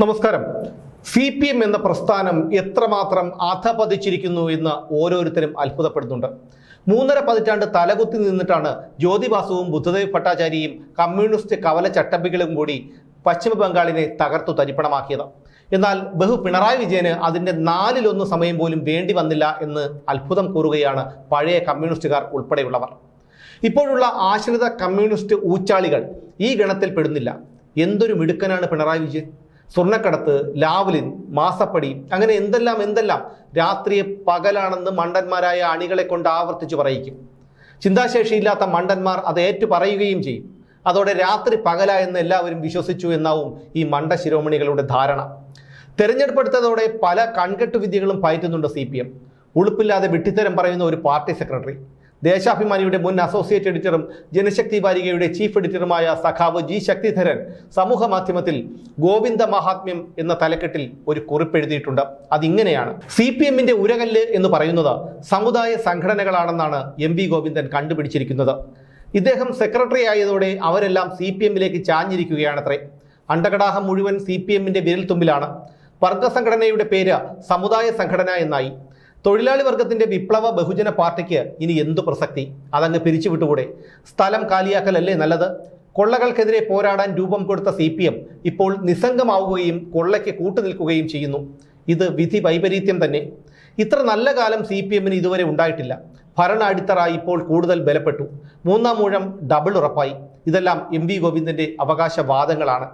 നമസ്കാരം. C P M എന്ന പ്രസ്ഥാനം എത്രമാത്രം അധപതിച്ചിരിക്കുന്നു എന്ന് ഓരോരുത്തരും അത്ഭുതപ്പെടുന്നുണ്ട്. മൂന്നര പതിറ്റാണ്ട് തലകുത്തി നിന്നിട്ടാണ് ജ്യോതിബാസുവും ബുദ്ധദേവ് ഭട്ടാചാര്യയും കമ്മ്യൂണിസ്റ്റ് കവല ചട്ടമ്പികളും കൂടി പശ്ചിമ ബംഗാളിനെ തകർത്തു തരിപ്പണമാക്കിയത്. എന്നാൽ ബഹു പിണറായി വിജയന് അതിന്റെ നാലിലൊന്ന് സമയം പോലും വേണ്ടി വന്നില്ല എന്ന് അത്ഭുതം കൂറുകയാണ് പഴയ കമ്മ്യൂണിസ്റ്റുകാർ ഉൾപ്പെടെയുള്ളവർ. ഇപ്പോഴുള്ള ആശ്രിത കമ്മ്യൂണിസ്റ്റ് ഊച്ചാളികൾ ഈ ഗണത്തിൽ പെടുന്നില്ല. എന്തൊരു മിടുക്കനാണ് പിണറായി വിജയൻ? സ്വർണക്കടത്ത് ലാവലിൻ മാസപ്പടി അങ്ങനെ എന്തെല്ലാം എന്തെല്ലാം രാത്രിയെ പകലാണെന്ന് മണ്ടന്മാരായ അണികളെ കൊണ്ട് ആവർത്തിച്ച് പറയിക്കും. ചിന്താശേഷിയില്ലാത്ത മണ്ടന്മാർ അത് ഏറ്റു പറയുകയും ചെയ്യും. അതോടെ രാത്രി പകല എന്ന് എല്ലാവരും വിശ്വസിച്ചു എന്നാവും ഈ മണ്ട ശിരോമണികളുടെ ധാരണ. തെരഞ്ഞെടുപ്പെടുത്തതോടെ പല കൺകെട്ടു വിദ്യകളും പയറ്റുന്നുണ്ട് സി പി എം. ഉളുപ്പില്ലാതെ വിട്ടിത്തരം പറയുന്ന ഒരു പാർട്ടി സെക്രട്ടറി. ദേശാഭിമാനിയുടെ മുൻ അസോസിയേറ്റ് എഡിറ്ററും ജനശക്തി വാരികയുടെ ചീഫ് എഡിറ്ററുമായ സഖാവ് ജി ശക്തിധരൻ സമൂഹ മാധ്യമത്തിൽ ഗോവിന്ദ മഹാത്മ്യം എന്ന തലക്കെട്ടിൽ ഒരു കുറിപ്പ് എഴുതിയിട്ടുണ്ട്. അതിങ്ങനെയാണ്. സി പി എമ്മിന്റെ ഉരകല്ല് എന്ന് പറയുന്നത് സമുദായ സംഘടനകളാണെന്നാണ് എം വി ഗോവിന്ദൻ കണ്ടുപിടിച്ചിരിക്കുന്നത്. ഇദ്ദേഹം സെക്രട്ടറി ആയതോടെ അവരെല്ലാം സി പി എമ്മിലേക്ക് ചാഞ്ഞിരിക്കുകയാണത്രേ. അണ്ടകടാഹം മുഴുവൻ സി പി എമ്മിന്റെ വിരൽത്തുമ്പിലാണ്. വർഗ സംഘടനയുടെ പേര് സമുദായ സംഘടന എന്നായി. തൊഴിലാളി വർഗത്തിന്റെ വിപ്ലവ ബഹുജന പാർട്ടിക്ക് ഇനി എന്തു പ്രസക്തി? അതങ്ങ് പിരിച്ചുവിട്ടുകൂടെ? സ്ഥലം കാലിയാക്കലല്ലേ നല്ലത്? കൊള്ളകൾക്കെതിരെ പോരാടാൻ രൂപം കൊടുത്ത സി പി എം ഇപ്പോൾ നിസ്സംഗമാവുകയും കൊള്ളയ്ക്ക് കൂട്ടുനിൽക്കുകയും ചെയ്യുന്നു. ഇത് വിധി വൈപരീത്യം തന്നെ. ഇത്ര നല്ല കാലം സി പി എമ്മിന് ഇതുവരെ ഉണ്ടായിട്ടില്ല. ഭരണ അടിത്തറ ഇപ്പോൾ കൂടുതൽ ബലപ്പെട്ടു. മൂന്നാം മൂഴം ഡബിൾ ഉറപ്പായി. ഇതെല്ലാം എം വി ഗോവിന്ദന്റെ അവകാശവാദങ്ങളാണ്.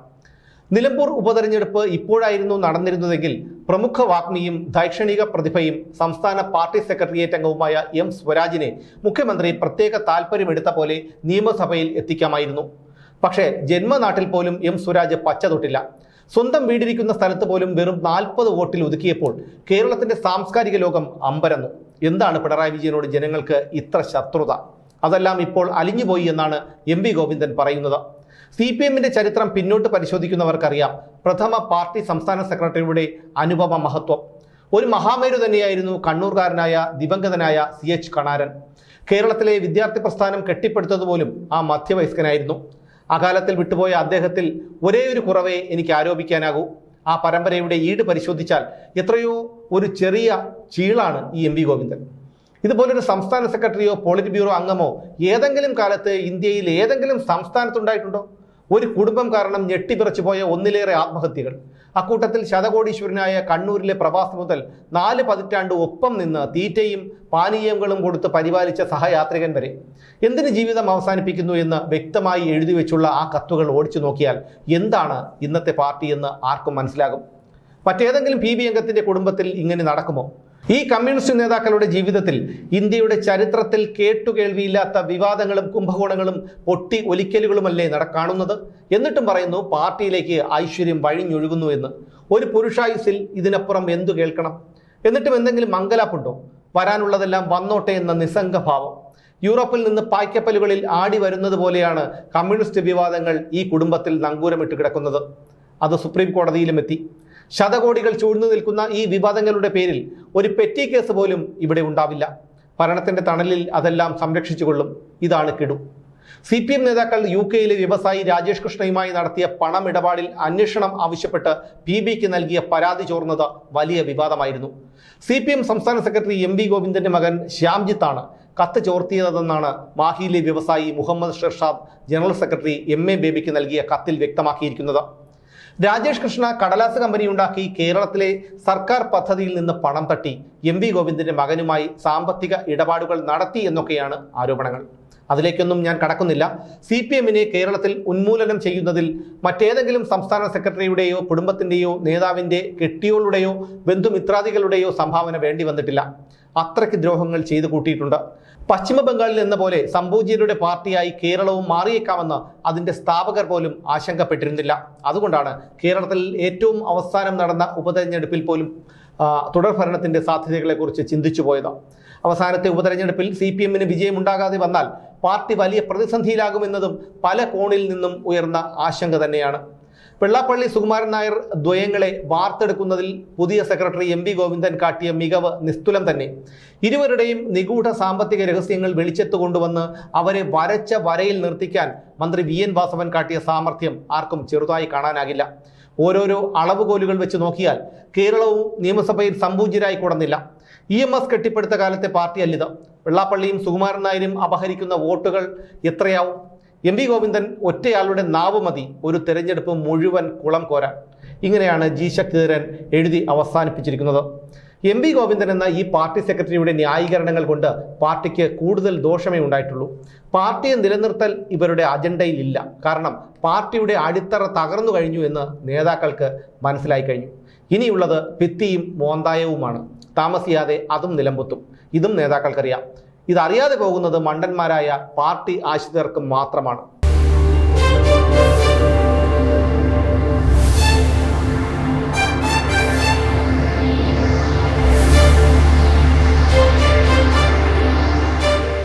നിലമ്പൂർ ഉപതെരഞ്ഞെടുപ്പ് ഇപ്പോഴായിരുന്നു നടന്നിരുന്നതെങ്കിൽ പ്രമുഖ വാഗ്മിയും ദൈക്ഷണിക പ്രതിഭയും സംസ്ഥാന പാർട്ടി സെക്രട്ടേറിയറ്റ് അംഗവുമായ എം സ്വരാജിനെ മുഖ്യമന്ത്രി പ്രത്യേക താൽപ്പര്യമെടുത്ത പോലെ നിയമസഭയിൽ എത്തിക്കാമായിരുന്നു. പക്ഷേ ജന്മനാട്ടിൽ പോലും എം സ്വരാജ് പച്ച തൊട്ടില്ല. സ്വന്തം വീടിരിക്കുന്ന സ്ഥലത്ത് പോലും വെറും നാൽപ്പത് വോട്ടിൽ ഒതുക്കിയപ്പോൾ കേരളത്തിന്റെ സാംസ്കാരിക ലോകം അമ്പരന്നു. എന്താണ് പിണറായി വിജയനോട് ജനങ്ങൾക്ക് ഇത്ര ശത്രുത? അതെല്ലാം ഇപ്പോൾ അലിഞ്ഞുപോയി എന്നാണ് എം ഗോവിന്ദൻ പറയുന്നത്. സി പി എമ്മിന്റെ ചരിത്രം പിന്നോട്ട് പരിശോധിക്കുന്നവർക്കറിയാം. പ്രഥമ പാർട്ടി സംസ്ഥാന സെക്രട്ടറിയുടെ അനുപമ മഹത്വം. ഒരു മഹാമേരു തന്നെയായിരുന്നു കണ്ണൂർകാരനായ ദിവംഗതനായ സി എച്ച് കണാരൻ. കേരളത്തിലെ വിദ്യാർത്ഥി പ്രസ്ഥാനം കെട്ടിപ്പടുത്തതുപോലും ആ മധ്യവയസ്കനായിരുന്നു. അകാലത്തിൽ വിട്ടുപോയ അദ്ദേഹത്തിൽ ഒരേ ഒരു കുറവേ എനിക്ക് ആരോപിക്കാനാകൂ. ആ പരമ്പരയുടെ ഈട് പരിശോധിച്ചാൽ എത്രയോ ഒരു ചെറിയ ചീളാണ് ഈ എം വി ഗോവിന്ദൻ. ഇതുപോലൊരു സംസ്ഥാന സെക്രട്ടറിയോ പോളിറ്റ് ബ്യൂറോ അംഗമോ ഏതെങ്കിലും കാലത്ത് ഇന്ത്യയിൽ ഏതെങ്കിലും സംസ്ഥാനത്തുണ്ടായിട്ടുണ്ടോ? ഒരു കുടുംബം കാരണം ഞെട്ടിപ്പിറച്ചു പോയ ഒന്നിലേറെ ആത്മഹത്യകൾ. അക്കൂട്ടത്തിൽ ശതകോടീശ്വരനായ കണ്ണൂരിലെ പ്രവാസി മുതൽ നാല് പതിറ്റാണ്ട് ഒപ്പം നിന്ന് തീറ്റയും പാനീയങ്ങളും കൊടുത്ത് പരിപാലിച്ച സഹയാത്രികൻ വരെ. എന്തിന് ജീവിതം അവസാനിപ്പിക്കുന്നു എന്ന് വ്യക്തമായി എഴുതി വെച്ചുള്ള ആ കത്തുകൾ ഓടിച്ചു നോക്കിയാൽ എന്താണ് ഇന്നത്തെ പാർട്ടി എന്ന് ആർക്കും മനസ്സിലാകും. മറ്റേതെങ്കിലും പി ബി അംഗത്തിന്റെ കുടുംബത്തിൽ ഇങ്ങനെ നടക്കുമോ? ഈ കമ്മ്യൂണിസ്റ്റ് നേതാക്കളുടെ ജീവിതത്തിൽ ഇന്ത്യയുടെ ചരിത്രത്തിൽ കേട്ടുകേൾവിയില്ലാത്ത വിവാദങ്ങളും കുംഭകോണങ്ങളും പൊട്ടി ഒലിക്കലുകളുമല്ലേ നട കാണുന്നത്? എന്നിട്ടും പറയുന്നു പാർട്ടിയിലേക്ക് ഐശ്വര്യം വഴിഞ്ഞൊഴുകുന്നു എന്ന്. ഒരു പുരുഷായുസിൽ ഇതിനപ്പുറം എന്തു കേൾക്കണം? എന്നിട്ടും എന്തെങ്കിലും മംഗലാപ്പുണ്ടോ? വരാനുള്ളതെല്ലാം വന്നോട്ടെ എന്ന നിസ്സംഗഭാവം. യൂറോപ്പിൽ നിന്ന് പായ്ക്കപ്പലുകളിൽ ആടി വരുന്നത് പോലെയാണ് കമ്മ്യൂണിസ്റ്റ് വിവാദങ്ങൾ ഈ കുടുംബത്തിൽ നങ്കൂരമിട്ട് കിടക്കുന്നത്. അത് സുപ്രീം കോടതിയിലും എത്തി ശതകോടികൾ ചൂഴ്ന്നു നിൽക്കുന്ന ഈ വിവാദങ്ങളുടെ പേരിൽ ഒരു പെറ്റി കേസ് പോലും ഇവിടെ ഉണ്ടാവില്ല. ഭരണത്തിന്റെ തണലിൽ അതെല്ലാം സംരക്ഷിച്ചുകൊള്ളും ഇതാണ് കിടു. സി പി എം നേതാക്കൾ യു കെയിലെ വ്യവസായി രാജേഷ് കൃഷ്ണയുമായി നടത്തിയ പണമിടപാടിൽ അന്വേഷണം ആവശ്യപ്പെട്ട് പി ബിക്ക് നൽകിയ പരാതി ചോർന്നത് വലിയ വിവാദമായിരുന്നു. സി പി എം സംസ്ഥാന സെക്രട്ടറി എം വി ഗോവിന്ദന്റെ മകൻ ശ്യാംജിത്താണ് കത്ത് ചോർത്തിയതെന്നാണ് മാഹിയിലെ വ്യവസായി Muhammad Shershad general secretary M A ബേബിക്ക് നൽകിയ കത്തിൽ വ്യക്തമാക്കിയിരിക്കുന്നത്. രാജേഷ് കൃഷ്ണ കടലാസ് കമ്പനി ഉണ്ടാക്കി കേരളത്തിലെ സർക്കാർ പദ്ധതിയിൽ നിന്ന് പണം തട്ടി എം വി ഗോവിന്ദന്റെ മകനുമായി സാമ്പത്തിക ഇടപാടുകൾ നടത്തി എന്നൊക്കെയാണ് ആരോപണങ്ങൾ. അതിലേക്കൊന്നും ഞാൻ കടക്കുന്നില്ല. സി പി എമ്മിനെ കേരളത്തിൽ ഉന്മൂലനം ചെയ്യുന്നതിൽ മറ്റേതെങ്കിലും സംസ്ഥാന സെക്രട്ടറിയുടെയോ കുടുംബത്തിന്റെയോ നേതാവിന്റെ കെട്ടിയോളുടെയോ ബന്ധുമിത്രാദികളുടെയോ സംഭാവന വേണ്ടി വന്നിട്ടില്ല. അത്രയ്ക്ക് ദ്രോഹങ്ങൾ ചെയ്തു കൂട്ടിയിട്ടുണ്ട്. പശ്ചിമ ബംഗാളിൽ എന്ന പോലെ സംഭൂജിയരുടെ പാർട്ടിയായി കേരളവും മാറിയേക്കാമെന്ന് അതിന്റെ സ്ഥാപകർ പോലും ആശങ്കപ്പെട്ടിരുന്നില്ല. അതുകൊണ്ടാണ് കേരളത്തിൽ ഏറ്റവും അവസാനം നടന്ന ഉപതെരഞ്ഞെടുപ്പിൽ പോലും തുടർ ഭരണത്തിന്റെ സാധ്യതകളെക്കുറിച്ച് ചിന്തിച്ചു പോയത്. അവസാനത്തെ ഉപതെരഞ്ഞെടുപ്പിൽ സി പി എമ്മിന് വിജയമുണ്ടാകാതെ വന്നാൽ പാർട്ടി വലിയ പ്രതിസന്ധിയിലാകുമെന്നതും പല കോണിൽ നിന്നും ഉയർന്ന ആശങ്ക തന്നെയാണ്. വെള്ളാപ്പള്ളി സുകുമാരൻ നായർ ദ്വയങ്ങളെ വാർത്തെടുക്കുന്നതിൽ പുതിയ സെക്രട്ടറി എം വി ഗോവിന്ദൻ കാട്ടിയ മികവ് നിസ്തുലം തന്നെ. ഇരുവരുടെയും നിഗൂഢ സാമ്പത്തിക രഹസ്യങ്ങൾ വെളിച്ചത്ത് കൊണ്ടുവന്ന് അവരെ വരച്ച വരയിൽ നിർത്തിക്കാൻ മന്ത്രി വി എൻ വാസവൻ കാട്ടിയ സാമർഥ്യം ആർക്കും ചെറുതായി കാണാനാകില്ല. ഓരോരോ അളവുകോലുകൾ വെച്ച് നോക്കിയാൽ കേരളവും നിയമസഭയിൽ സംപൂജ്യരായി കൂടുന്നില്ല. ഇ എം എസ് കെട്ടിപ്പടുത്ത കാലത്തെ പാർട്ടിയല്ലിത്. വെള്ളാപ്പള്ളിയും സുകുമാരൻ നായരും അപഹരിക്കുന്ന വോട്ടുകൾ എത്രയാവും? എം വി ഗോവിന്ദൻ ഒറ്റയാളുടെ നാവ് മതി. ഒരു തെരഞ്ഞെടുപ്പ് മുഴുവൻ കുളം കോരാൻ. ഇങ്ങനെയാണ് ജി ശക്തിധരൻ എഴുതി അവസാനിപ്പിച്ചിരിക്കുന്നത്. എം വി ഗോവിന്ദൻ എന്ന ഈ പാർട്ടി സെക്രട്ടറിയുടെ ന്യായീകരണങ്ങൾ കൊണ്ട് പാർട്ടിക്ക് കൂടുതൽ ദോഷമേ ഉണ്ടായിട്ടുള്ളൂ. പാർട്ടിയെ നിലനിർത്തൽ ഇവരുടെ അജണ്ടയിൽ ഇല്ല. കാരണം പാർട്ടിയുടെ അടിത്തറ തകർന്നു കഴിഞ്ഞു എന്ന് നേതാക്കൾക്ക് മനസ്സിലായി കഴിഞ്ഞു. ഇനിയുള്ളത് ഭിത്തിയും മോന്തായവുമാണ്. താമസിയാതെ അതും നിലമ്പൊത്തും ഇതും നേതാക്കൾക്കറിയാം. ഇതറിയാതെ പോകുന്നത് മണ്ടന്മാരായ പാർട്ടി ആശ്രിതർക്ക് മാത്രമാണ്.